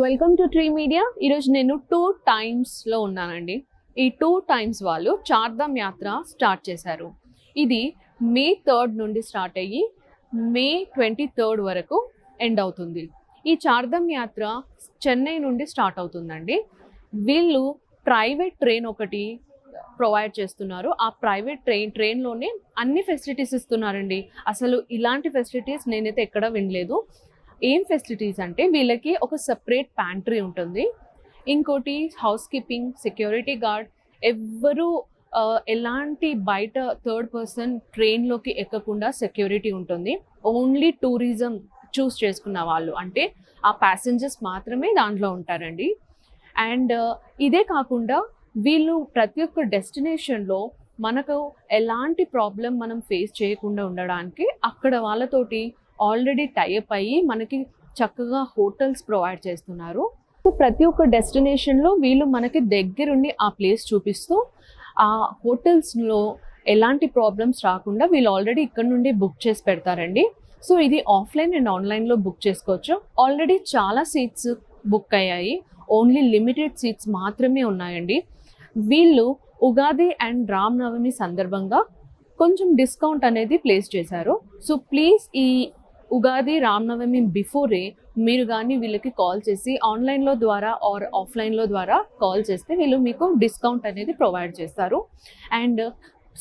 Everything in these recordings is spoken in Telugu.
వెల్కమ్ టు ట్రీ మీడియా ఈరోజు నేను టూ టైమ్స్లో ఉన్నానండి. ఈ టూ టైమ్స్ వాళ్ళు చార్ధామ్ యాత్ర స్టార్ట్ చేశారు. ఇది మే థర్డ్ నుండి స్టార్ట్ అయ్యి మే ట్వంటీ థర్డ్ వరకు ఎండ్ అవుతుంది. ఈ చార్ధామ్ యాత్ర చెన్నై నుండి స్టార్ట్ అవుతుందండి. వీళ్ళు ప్రైవేట్ ట్రైన్ ఒకటి ప్రొవైడ్ చేస్తున్నారు. ఆ ప్రైవేట్ ట్రైన్ ట్రైన్లోనే అన్ని ఫెసిలిటీస్ ఇస్తున్నారండి. అసలు ఇలాంటి ఫెసిలిటీస్ నేనైతే ఎక్కడ వినలేదు. ఏం ఫెసిలిటీస్ అంటే వీళ్ళకి ఒక సపరేట్ ప్యాంట్రీ ఉంటుంది. ఇంకోటి హౌస్ కీపింగ్ సెక్యూరిటీ గార్డ్ ఎవ్వరూ ఎలాంటి బయట థర్డ్ పర్సన్ ట్రైన్లోకి ఎక్కకుండా సెక్యూరిటీ ఉంటుంది. ఓన్లీ టూరిజం చూస్ చేసుకున్న వాళ్ళు. అంటే ఆ ప్యాసింజర్స్ మాత్రమే దాంట్లో ఉంటారండి. అండ్ ఇదే కాకుండా వీళ్ళు ప్రతి ఒక్క డెస్టినేషన్లో మనకు ఎలాంటి ప్రాబ్లం మనం ఫేస్ చేయకుండా ఉండడానికి అక్కడ వాళ్ళతోటి ఆల్రెడీ టైప్ అయ్యి మనకి చక్కగా హోటల్స్ ప్రొవైడ్ చేస్తున్నారు. సో ప్రతి ఒక్క డెస్టినేషన్లో వీళ్ళు మనకి దగ్గరుండి ఆ ప్లేస్ చూపిస్తూ ఆ హోటల్స్లో ఎలాంటి ప్రాబ్లమ్స్ రాకుండా వీళ్ళు ఆల్రెడీ ఇక్కడ నుండి బుక్ చేసి పెడతారండి. సో ఇది ఆఫ్లైన్ అండ్ ఆన్లైన్లో బుక్ చేసుకోవచ్చు. ఆల్రెడీ చాలా సీట్స్ బుక్ అయ్యాయి. ఓన్లీ లిమిటెడ్ సీట్స్ మాత్రమే ఉన్నాయండి. వీళ్ళు ఉగాది అండ్ రామ్ నవమి సందర్భంగా కొంచెం డిస్కౌంట్ అనేది ప్లేస్ చేశారు. సో ప్లీజ్ ఈ ఉగాది రామ్నవమి బిఫోరే మీరు కానీ వీళ్ళకి కాల్ చేసి ఆన్లైన్లో ద్వారా ఆర్ ఆఫ్లైన్లో ద్వారా కాల్ చేస్తే వీళ్ళు మీకు డిస్కౌంట్ అనేది ప్రొవైడ్ చేస్తారు. అండ్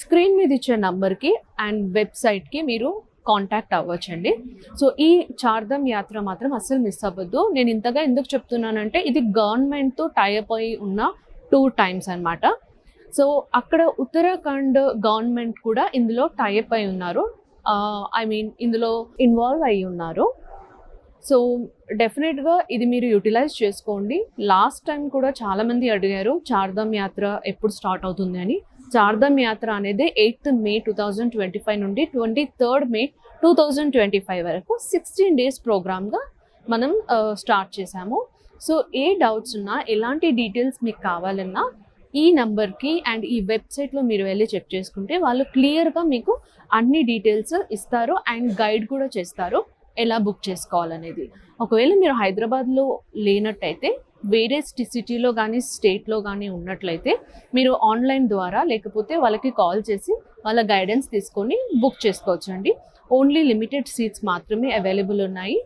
స్క్రీన్ మీద ఇచ్చే నంబర్కి అండ్ వెబ్సైట్కి మీరు కాంటాక్ట్ అవ్వచ్చండి. సో ఈ చార్ధమ్ యాత్ర మాత్రం అస్సలు మిస్ అవ్వద్దు. నేను ఇంతగా ఎందుకు చెప్తున్నానంటే ఇది గవర్నమెంట్తో టైఅప్ అయి ఉన్న టూ టైమ్స్ అన్నమాట. సో అక్కడ ఉత్తరాఖండ్ గవర్నమెంట్ కూడా ఇందులో టైఅప్ అయి ఉన్నారు. ఐ మీన్ ఇందులో ఇన్వాల్వ్ అయి ఉన్నారు. సో డెఫినెట్గా ఇది మీరు యూటిలైజ్ చేసుకోండి. లాస్ట్ టైం కూడా చాలామంది అడిగారు చార్ధామ్ యాత్ర ఎప్పుడు స్టార్ట్ అవుతుంది? అని. చార్ధామ్ యాత్ర అనేది eighth May two thousand twenty five నుండి twenty third May two thousand twenty five వరకు సిక్స్టీన్ డేస్ ప్రోగ్రామ్గా మనం స్టార్ట్ చేశాము. సో ఏ డౌట్స్ ఉన్నా ఎలాంటి డీటెయిల్స్ మీకు కావాలన్నా ఈ నెంబర్కి అండ్ ఈ వెబ్సైట్లో మీరు వెళ్ళి చెక్ చేసుకుంటే వాళ్ళు క్లియర్గా మీకు అన్ని డీటెయిల్స్ ఇస్తారు అండ్ గైడ్ కూడా చేస్తారు ఎలా బుక్ చేసుకోవాలనేది. ఒకవేళ మీరు హైదరాబాద్లో లేనట్టయితే వేరే సిటీలో కానీ స్టేట్లో కానీ ఉన్నట్లయితే మీరు ఆన్లైన్ ద్వారా లేకపోతే వాళ్ళకి కాల్ చేసి వాళ్ళ గైడెన్స్ తీసుకొని బుక్ చేసుకోవచ్చు అండి ఓన్లీ లిమిటెడ్ సీట్స్ మాత్రమే అవైలబుల్ ఉన్నాయి.